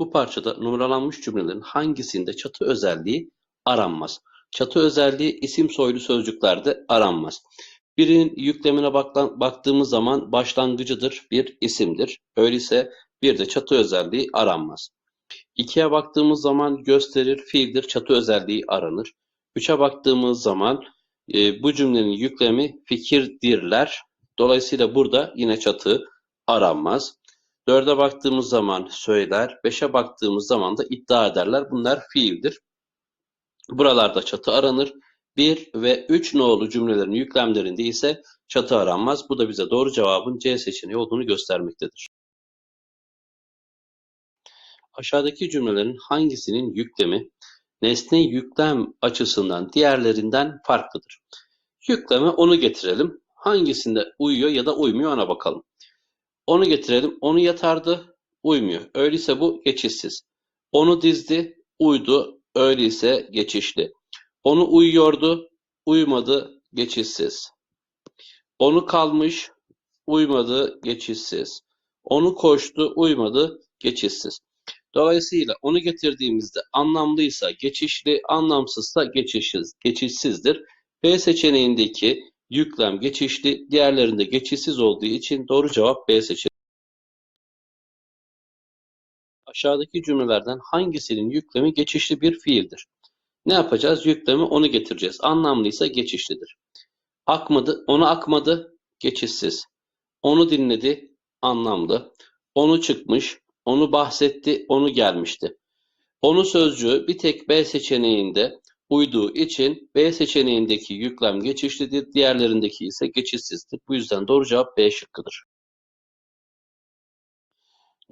Bu parçada numaralanmış cümlelerin hangisinde çatı özelliği aranmaz? Çatı özelliği isim soylu sözcüklerde aranmaz. Birin yüklemine bakla- baktığımız zaman başlangıcıdır, bir isimdir. Öyleyse bir de çatı özelliği aranmaz. İkiye baktığımız zaman gösterir, fiildir, çatı özelliği aranır. Üçe baktığımız zaman e, bu cümlenin yüklemi fikirdirler. Dolayısıyla burada yine çatı aranmaz. Dörde baktığımız zaman söyler, beşe baktığımız zaman da iddia ederler. Bunlar fiildir. Buralarda çatı aranır. 1 ve 3 nolu cümlelerin yüklemlerinde ise çatı aranmaz. Bu da bize doğru cevabın C seçeneği olduğunu göstermektedir. Aşağıdaki cümlelerin hangisinin yüklemi nesne yüklem açısından diğerlerinden farklıdır? Yükleme onu getirelim. Hangisinde uyuyor ya da uymuyor ona bakalım. Onu getirelim. Onu yatardı, uymuyor. Öyleyse bu geçişsiz. Onu dizdi, uydu. Öyleyse geçişli. Onu uyuyordu, uyumadı, geçişsiz. Onu kalmış, uymadı, geçişsiz. Onu koştu, uymadı, geçişsiz. Dolayısıyla onu getirdiğimizde anlamlıysa geçişli, anlamsızsa geçişsiz, geçişsizdir. B seçeneğindeki yüklem geçişli, diğerlerinde geçişsiz olduğu için doğru cevap B seçeneği. Aşağıdaki cümlelerden hangisinin yüklemi geçişli bir fiildir? Ne yapacağız? Yüklemi onu getireceğiz. Anlamlıysa geçişlidir. Akmadı, onu akmadı, geçişsiz. Onu dinledi, anlamlı. Onu çıkmış, onu bahsetti, onu gelmişti. Onu sözcüğü bir tek B seçeneğinde uyduğu için B seçeneğindeki yüklem geçişlidir, diğerlerindeki ise geçişsizdir. Bu yüzden doğru cevap B şıkkıdır.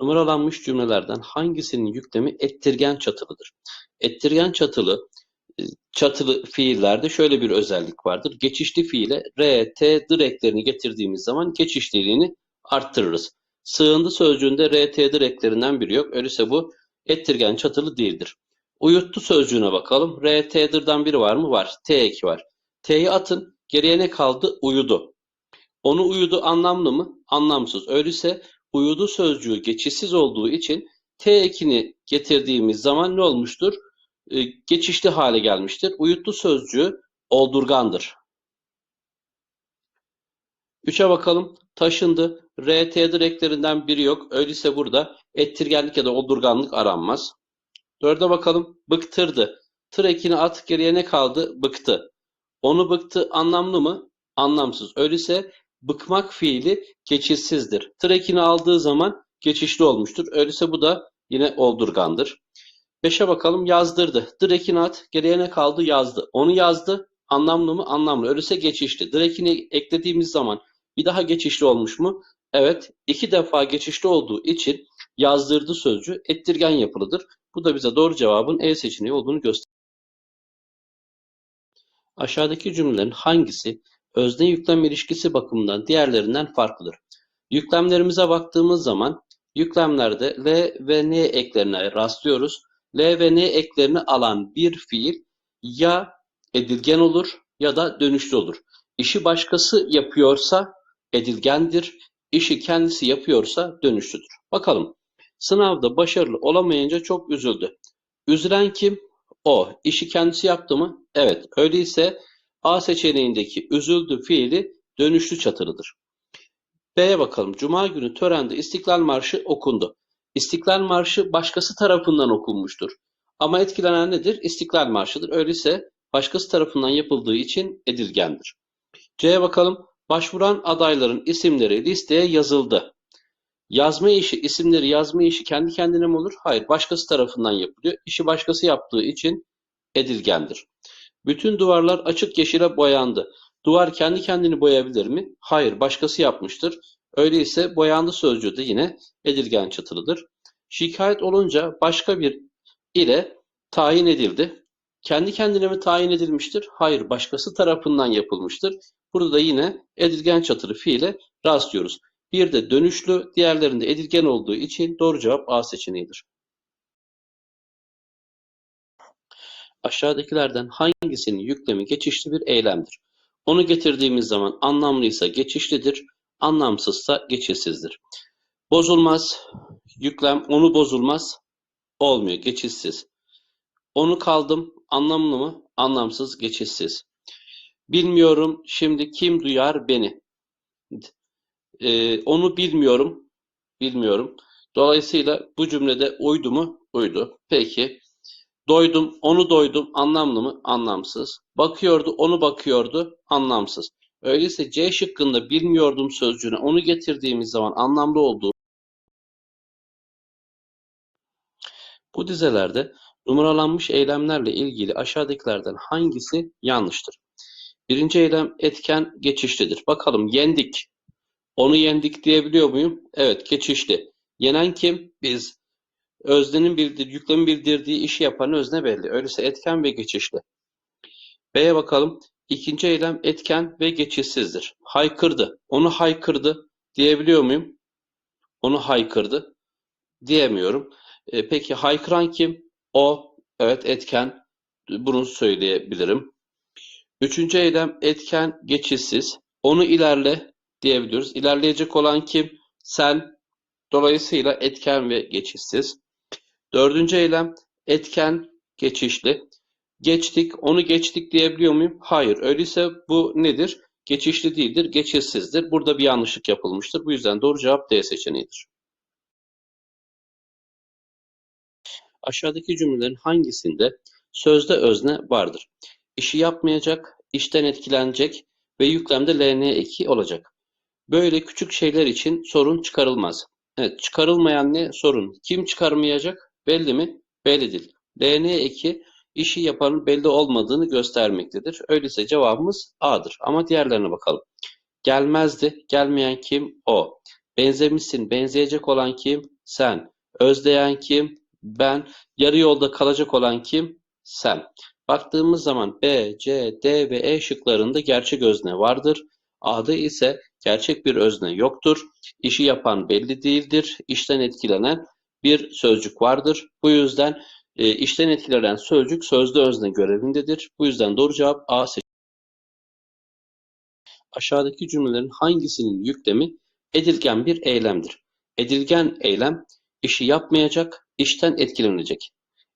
Numaralanmış cümlelerden hangisinin yüklemi ettirgen çatılıdır? Ettirgen çatılı e, çatılı fiillerde şöyle bir özellik vardır. Geçişli fiile R, T, dır eklerini getirdiğimiz zaman geçişliliğini arttırırız. Sığındı sözcüğünde R, T, dır eklerinden biri yok. Öyleyse bu ettirgen çatılı değildir. Uyuttu sözcüğüne bakalım. R, T, dırdan biri var mı? Var. T eki var. T'yi atın. Geriye ne kaldı? Uyudu. Onu uyudu anlamlı mı? Anlamsız. Öyleyse uyudu sözcüğü geçişsiz olduğu için T ekini getirdiğimiz zaman ne olmuştur? Ee, geçişli hale gelmiştir. Uyuttu sözcüğü oldurgandır. Üçe bakalım. Taşındı. R, T direklerinden biri yok. Öyleyse burada ettirgenlik ya da oldurganlık aranmaz. Dörde bakalım. Bıktırdı. Tır ekini at geriye ne kaldı? Bıktı. Onu bıktı anlamlı mı? Anlamsız. Öyleyse bıkmak fiili geçişsizdir. Tır ekini aldığı zaman geçişli olmuştur. Öyleyse bu da yine oldurgandır. Beşe bakalım yazdırdı. Direkini at. Geriye ne kaldı? Yazdı. Onu yazdı. Anlamlı mı? Anlamlı. Öyleyse geçişli. Direkini eklediğimiz zaman bir daha geçişli olmuş mu? Evet. iki defa geçişli olduğu için yazdırdı sözcüğü ettirgen yapılıdır. Bu da bize doğru cevabın E seçeneği olduğunu gösterir. Aşağıdaki cümlelerin hangisi özne yüklem ilişkisi bakımından diğerlerinden farklıdır? Yüklemlerimize baktığımız zaman yüklemlerde L ve N eklerine rastlıyoruz. L ve N eklerini alan bir fiil ya edilgen olur ya da dönüşlü olur. İşi başkası yapıyorsa edilgendir, işi kendisi yapıyorsa dönüşlüdür. Bakalım. Sınavda başarılı olamayınca çok üzüldü. Üzülen kim? O. İşi kendisi yaptı mı? Evet. Öyleyse A seçeneğindeki üzüldü fiili dönüşlü çatılıdır. B'ye bakalım. Cuma günü törende İstiklal Marşı okundu. İstiklal Marşı başkası tarafından okunmuştur. Ama etkilenen nedir? İstiklal Marşı'dır. Öyleyse başkası tarafından yapıldığı için edilgendir. C'ye bakalım. Başvuran adayların isimleri listeye yazıldı. Yazma işi, isimleri yazma işi kendi kendine mi olur? Hayır, başkası tarafından yapılıyor. İşi başkası yaptığı için edilgendir. Bütün duvarlar açık yeşile boyandı. Duvar kendi kendini boyayabilir mi? Hayır, başkası yapmıştır. Öyleyse boyandı sözcüğü de yine edilgen çatılıdır. Şikayet olunca başka bir ile tayin edildi. Kendi kendine mi tayin edilmiştir? Hayır, başkası tarafından yapılmıştır. Burada da yine edilgen çatılı fiile rastlıyoruz. Bir de dönüşlü, diğerlerinde edilgen olduğu için doğru cevap A seçeneğidir. Aşağıdakilerden hangisinin yüklemi geçişli bir eylemdir? Onu getirdiğimiz zaman anlamlıysa geçişlidir, anlamsızsa geçişsizdir. Bozulmaz, yüklem onu bozulmaz, olmuyor. Geçişsiz. Onu kaldım anlamlı mı? Anlamsız, geçişsiz. Bilmiyorum şimdi kim duyar beni? Ee, onu bilmiyorum. Bilmiyorum. Dolayısıyla bu cümlede uydu mu? Uydu. Peki. Doydum, onu doydum anlamlı mı? Anlamsız. Bakıyordu, onu bakıyordu anlamsız. Öyleyse C şıkkında bilmiyordum sözcüğüne onu getirdiğimiz zaman anlamlı olduğu bu dizelerde numaralanmış eylemlerle ilgili aşağıdakilerden hangisi yanlıştır? Birinci eylem etken geçişlidir. Bakalım yendik. Onu yendik diyebiliyor muyum? Evet geçişli. Yenen kim? Biz. Öznenin bildir, yüklemin bildirdiği işi yapan özne belli. Öyleyse etken ve geçişli. B'ye bakalım. İkinci eylem etken ve geçişsizdir. Haykırdı. Onu haykırdı diyebiliyor muyum? Onu haykırdı diyemiyorum. E, peki haykıran kim? O. Evet etken. Bunu söyleyebilirim. Üçüncü eylem etken geçişsiz. Onu ilerle diyebiliyoruz. İlerleyecek olan kim? Sen. Dolayısıyla etken ve geçişsiz. Dördüncü eylem etken geçişli. Geçtik, onu geçtik diyebiliyor muyum? Hayır. Öyleyse bu nedir? Geçişli değildir, geçişsizdir. Burada bir yanlışlık yapılmıştır. Bu yüzden doğru cevap D seçeneğidir. Aşağıdaki cümlelerin hangisinde sözde özne vardır? İşi yapmayacak, işten etkilenecek ve yüklemde LN eki olacak. Böyle küçük şeyler için sorun çıkarılmaz. Evet, çıkarılmayan ne? Sorun. Kim çıkarmayacak? Belli mi? Belli değil. LN eki işi yapanın belli olmadığını göstermektedir. Öyleyse cevabımız A'dır. Ama diğerlerine bakalım. Gelmezdi. Gelmeyen kim? O. Benzemişsin. Benzeyecek olan kim? Sen. Özleyen kim? Ben. Yarı yolda kalacak olan kim? Sen. Baktığımız zaman B, C, D ve E şıklarında gerçek özne vardır. A'da ise gerçek bir özne yoktur. İşi yapan belli değildir. İşten etkilenen bir sözcük vardır. Bu yüzden e, işten etkilenen sözcük sözde özne görevindedir. Bu yüzden doğru cevap A seçeneği. Aşağıdaki cümlelerin hangisinin yüklemi edilgen bir eylemdir? Edilgen eylem işi yapmayacak, işten etkilenecek.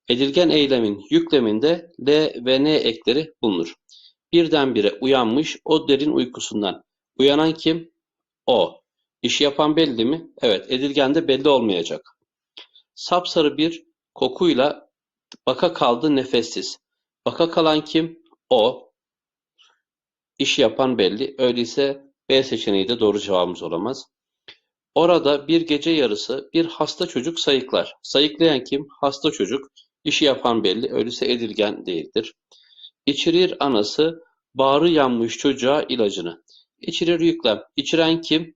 Edilgen eylemin yükleminde L ve N ekleri bulunur. Birdenbire uyanmış o derin uykusundan. Uyanan kim? O. İşi yapan belli mi? Evet. Edilgen de belli olmayacak. Sapsarı bir kokuyla baka kaldı nefessiz. Baka kalan kim? O. İşi yapan belli. Öyleyse B seçeneği de doğru cevabımız olamaz. Orada bir gece yarısı bir hasta çocuk sayıklar. Sayıklayan kim? Hasta çocuk. İşi yapan belli. Öyleyse edilgen değildir. İçirir anası bağrı yanmış çocuğa ilacını. İçirir yüklem. İçiren kim?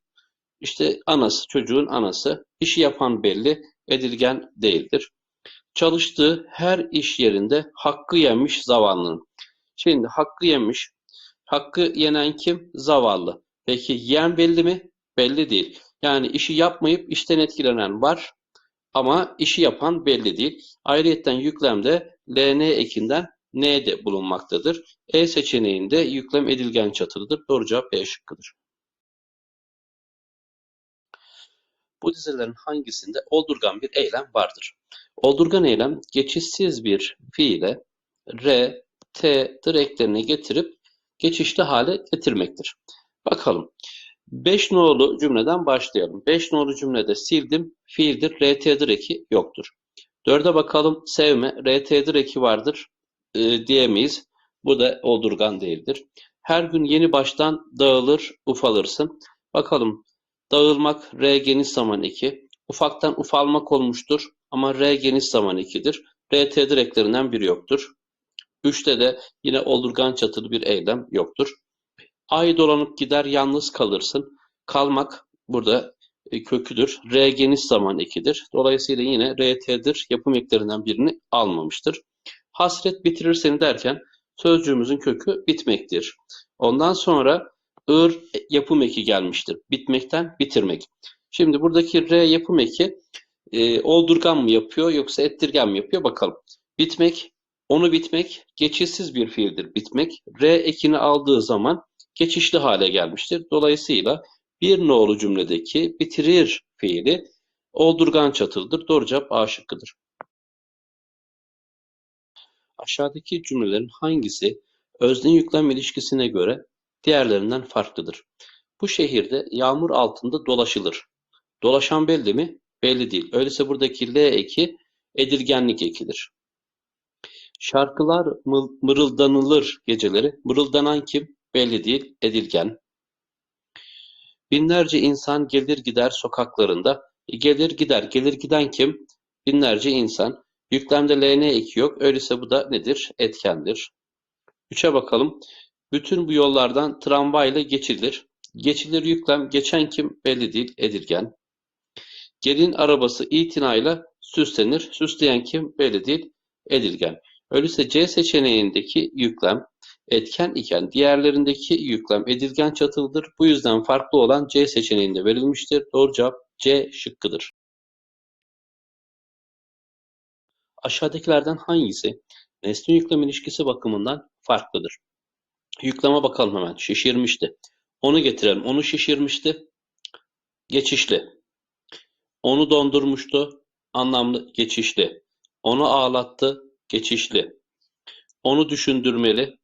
İşte anası, çocuğun anası. İşi yapan belli. Edilgen değildir. Çalıştığı her iş yerinde hakkı yemiş zavallının. Şimdi hakkı yemiş. Hakkı yenen kim? Zavallı. Peki yiyen belli mi? Belli değil. Yani işi yapmayıp işten etkilenen var ama işi yapan belli değil. Ayrıyeten yüklemde LN ekinden N de bulunmaktadır. E seçeneğinde yüklem edilgen çatılıdır. Doğru cevap B şıkkıdır. Bu dizelerin hangisinde oldurgan bir eylem vardır? Oldurgan eylem geçişsiz bir fiile R, T eklerini getirip geçişli hale getirmektir. Bakalım. 5 nolu cümleden başlayalım. 5 nolu cümlede sildim, fiildir, RT'dir eki yoktur. 4'e bakalım. Sevme, RT'dir eki vardır e, diyemeyiz. Bu da oldurgan değildir. Her gün yeni baştan dağılır, ufalırsın. Bakalım. Dağılmak R geniş zaman 2. Ufaktan ufalmak olmuştur ama R geniş zaman 2'dir. RT'dir eklerinden biri yoktur. 3'te de yine oldurgan çatılı bir eylem yoktur. Ay dolanıp gider yalnız kalırsın. Kalmak burada e, köküdür. R geniş zaman ekidir. Dolayısıyla yine RT'dir yapım eklerinden birini almamıştır. Hasret bitirir seni derken sözcüğümüzün kökü bitmektir. Ondan sonra ır yapım eki gelmiştir. Bitmekten bitirmek. Şimdi buradaki R yapım eki e, oldurgan mı yapıyor yoksa ettirgen mi yapıyor bakalım. Bitmek, onu bitmek geçişsiz bir fiildir bitmek. R ekini aldığı zaman geçişli hale gelmiştir. Dolayısıyla bir nolu cümledeki bitirir fiili oldurgan çatılıdır. Doğru cevap A şıkkıdır. Aşağıdaki cümlelerin hangisi özne yüklem ilişkisine göre diğerlerinden farklıdır? Bu şehirde yağmur altında dolaşılır. Dolaşan belli mi? Belli değil. Öyleyse buradaki L eki edilgenlik ekidir. Şarkılar mı- mırıldanılır geceleri. Mırıldanan kim? Belli değil. Edilgen. Binlerce insan gelir gider sokaklarında. E, Gelir gider. Gelir giden kim? Binlerce insan. Yüklemde LN eki yok. Öyleyse bu da nedir? Etkendir. Üçe bakalım. Bütün bu yollardan tramvayla geçilir. Geçilir yüklem. Geçen kim? Belli değil. Edilgen. Gelin arabası itinayla süslenir. Süsleyen kim? Belli değil. Edilgen. Öyleyse C seçeneğindeki yüklem etken iken diğerlerindeki yüklem edilgen çatılıdır. Bu yüzden farklı olan C seçeneğinde verilmiştir. Doğru cevap C şıkkıdır. Aşağıdakilerden hangisi nesne yüklem ilişkisi bakımından farklıdır? Yükleme bakalım hemen. Şişirmişti. Onu getirelim. Onu şişirmişti. Geçişli. Onu dondurmuştu. Anlamlı. Geçişli. Onu ağlattı. Geçişli. Onu düşündürmeli.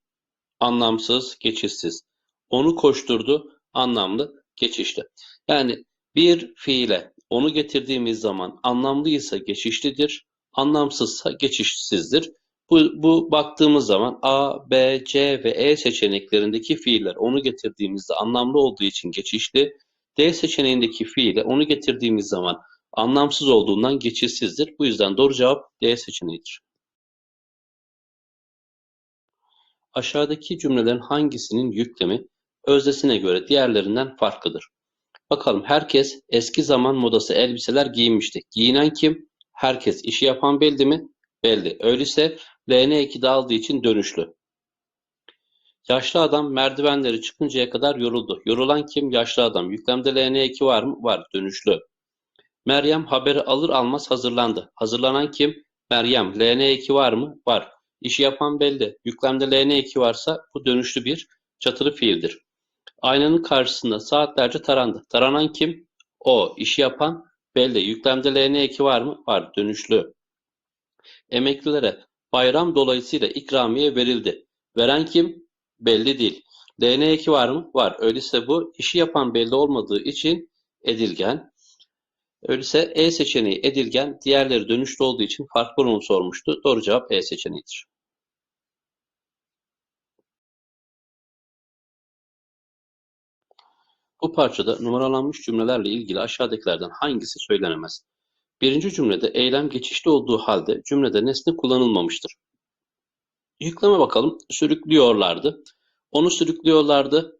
Anlamsız. Geçişsiz. Onu koşturdu. Anlamlı. Geçişli. Yani bir fiile onu getirdiğimiz zaman anlamlıysa geçişlidir, anlamsızsa geçişsizdir. Bu, bu baktığımız zaman A, B, C ve E seçeneklerindeki fiiller onu getirdiğimizde anlamlı olduğu için geçişli, D seçeneğindeki fiile onu getirdiğimiz zaman anlamsız olduğundan geçişsizdir. Bu yüzden doğru cevap D seçeneğidir. Aşağıdaki cümlelerin hangisinin yüklemi öznesine göre diğerlerinden farklıdır? Bakalım herkes eski zaman modası elbiseler giyinmişti. Giyinen kim? Herkes. İşi yapan belli mi? Belli. Öyleyse LN2 dağıldığı için dönüşlü. Yaşlı adam merdivenleri çıkıncaya kadar yoruldu. Yorulan kim? Yaşlı adam. Yüklemde LN2 var mı? Var. Dönüşlü. Meryem haberi alır almaz hazırlandı. Hazırlanan kim? Meryem. LN2 var mı? Var. İşi yapan belli. Yüklemde LN2 varsa bu dönüşlü bir çatılı fiildir. Aynanın karşısında saatlerce tarandı. Taranan kim? O. İşi yapan belli. Yüklemde LN eki var mı? Var. Dönüşlü. Emeklilere bayram dolayısıyla ikramiye verildi. Veren kim? Belli değil. LN eki var mı? Var. Öyleyse bu işi yapan belli olmadığı için edilgen. Öyleyse E seçeneği edilgen, diğerleri dönüşlü olduğu için farklı onu sormuştu. Doğru cevap E seçeneğidir. Bu parçada numaralanmış cümlelerle ilgili aşağıdakilerden hangisi söylenemez? Birinci cümlede eylem geçişli olduğu halde cümlede nesne kullanılmamıştır. Yükleme bakalım. Sürüklüyorlardı. Onu sürüklüyorlardı.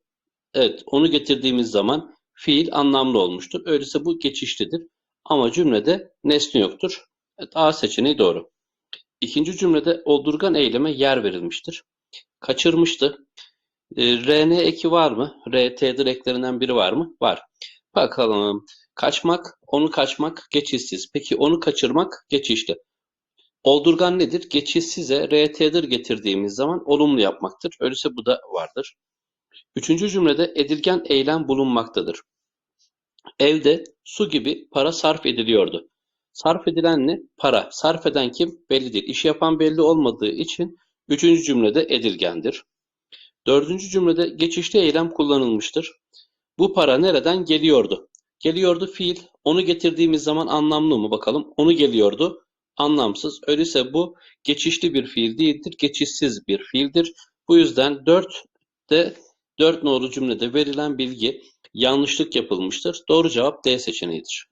Evet, onu getirdiğimiz zaman fiil anlamlı olmuştur. Öyleyse bu geçişlidir. Ama cümlede nesne yoktur. Evet, A seçeneği doğru. İkinci cümlede oldurgan eyleme yer verilmiştir. Kaçırmıştı. E, RN eki var mı? RT'dir eklerinden biri var mı? Var. Bakalım. Kaçmak, onu kaçmak geçişsiz. Peki onu kaçırmak geçişli. Oldurgan nedir? Geçişsize RT'dir getirdiğimiz zaman olumlu yapmaktır. Öyleyse bu da vardır. Üçüncü cümlede edilgen eylem bulunmaktadır. Evde su gibi para sarf ediliyordu. Sarf edilen ne? Para. Sarf eden kim? Belli değil. İşi yapan belli olmadığı için üçüncü cümlede edilgendir. Dördüncü cümlede geçişli eylem kullanılmıştır. Bu para nereden geliyordu? Geliyordu fiil. Onu getirdiğimiz zaman anlamlı mı bakalım? Onu geliyordu. Anlamsız. Öyleyse bu geçişli bir fiil değildir. Geçişsiz bir fiildir. Bu yüzden 4'te 4 nolu cümlede verilen bilgi yanlışlık yapılmıştır. Doğru cevap D seçeneğidir.